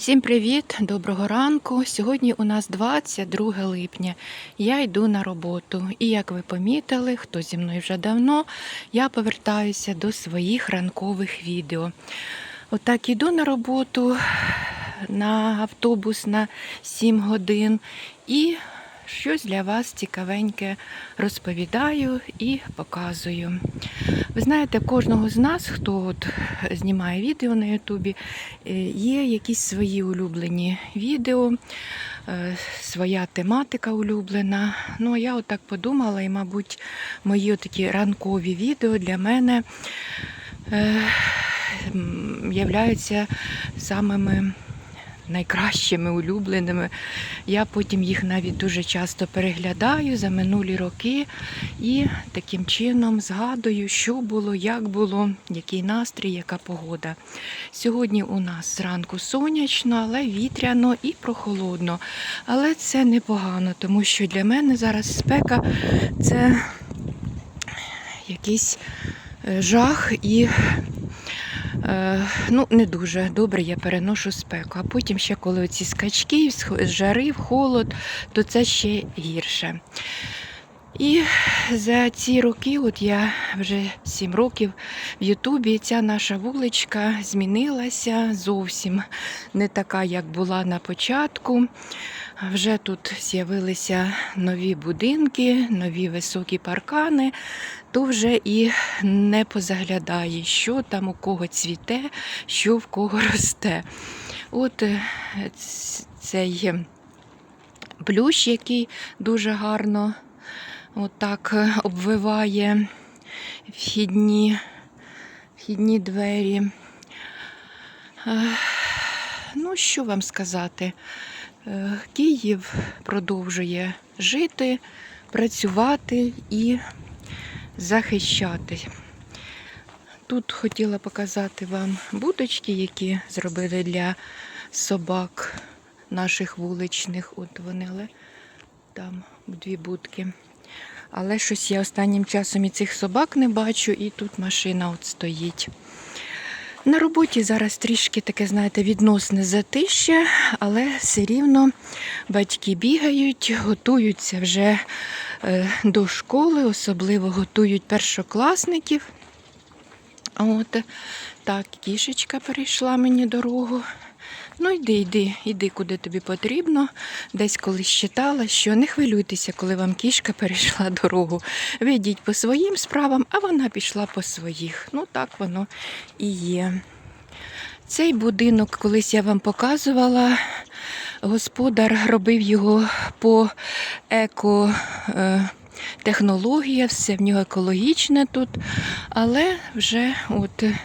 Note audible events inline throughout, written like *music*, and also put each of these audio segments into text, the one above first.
Всім привіт, доброго ранку. Сьогодні у нас 22 липня. Я йду на роботу. І як ви помітили, хто зі мною вже давно, я повертаюся до своїх ранкових відео. Отак іду на роботу на автобус на 7 годин і щось для вас цікавеньке розповідаю і показую. Ви знаєте, кожного з нас, хто от знімає відео на Ютубі, е, є якісь свої улюблені відео, е, своя тематика улюблена. Ну, я отак подумала, і, мабуть, мої такі ранкові відео для мене е, являються самими найкращими, улюбленими. Я потім їх навіть дуже часто переглядаю за минулі роки і таким чином згадую, що було, як було, який настрій, яка погода. Сьогодні у нас зранку сонячно, але вітряно і прохолодно. Але це непогано, тому що для мене зараз спека це якийсь е, жах і ну, не дуже добре я переношу спеку. А потім ще, коли оці скачки, жари, холод, то це ще гірше. І за ці роки, от я вже 7 років в Ютубі, ця наша вуличка змінилася зовсім не така, як була на початку. Вже тут з'явилися нові будинки, нові високі паркани, то вже і не позаглядає, що там у кого цвіте, що в кого росте. От е, цей плющ, який дуже гарно отак е, обвиває вхідні, вхідні двері. Е, Ну, що вам сказати? Е, Київ продовжує жити, працювати і захищати. Тут хотіла показати вам будочки, які зробили для собак наших вуличних. От вони, але там дві будки. Але щось я останнім часом і цих собак не бачу, і тут машина от стоїть. На роботі зараз трішки таке, знаєте, відносне затище, але все рівно батьки бігають, готуються вже е, до школи, особливо готують першокласників. От так, кішечка перейшла мені дорогу. Ну, йди, йди, йди, куди тобі потрібно. Десь колись читала, що не хвилюйтеся, коли вам кішка перейшла *laughs* дорогу. Ви по своїм справам, а вона пішла по своїх. Ну, так воно і є. Цей будинок, колись я вам показувала, господар робив його по еко. е, Технологія, все в нього екологічне тут, але вже от е,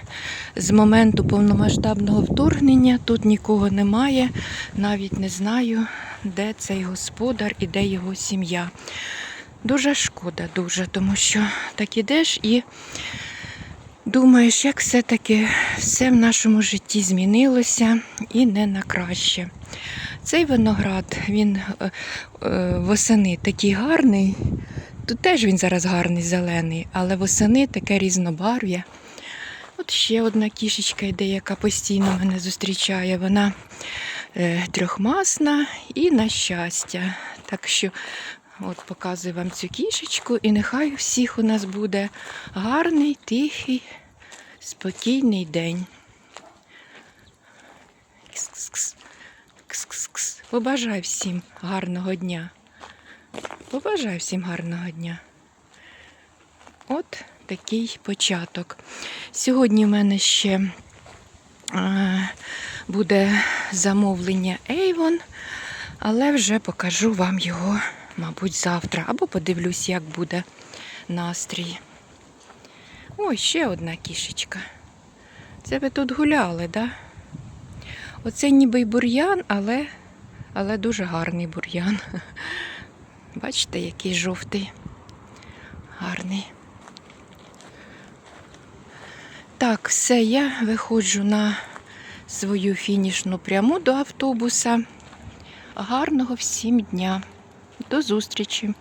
з моменту повномасштабного вторгнення тут нікого немає, навіть не знаю, де цей господар і де його сім'я. Дуже шкода, дуже, тому що так ідеш і думаєш, як все-таки все в нашому житті змінилося і не на краще. Цей виноград, він е, е, восени такий гарний. Тут теж він зараз гарний зелений, але восени таке різнобарв'я. От ще одна кішечка йде, яка постійно мене зустрічає. Вона е, трьохмасна і на щастя. Так що от показую вам цю кішечку, і нехай у всіх у нас буде гарний, тихий, спокійний день. Кс-кс-кс. Кс-кс-кс. Побажай всім гарного дня. Побажаю всім гарного дня. От такий початок. Сьогодні в мене ще е, буде замовлення Avon, але вже покажу вам його, мабуть, завтра. Або подивлюсь, як буде настрій. Ой, ще одна кішечка. Це ви тут гуляли, да? Оце ніби й бур'ян, але, але дуже гарний бур'ян. *laughs* Бачите, який жовтий, гарний. Так, все, я виходжу на свою фінішну пряму до автобуса. Гарного всім дня. До зустрічі!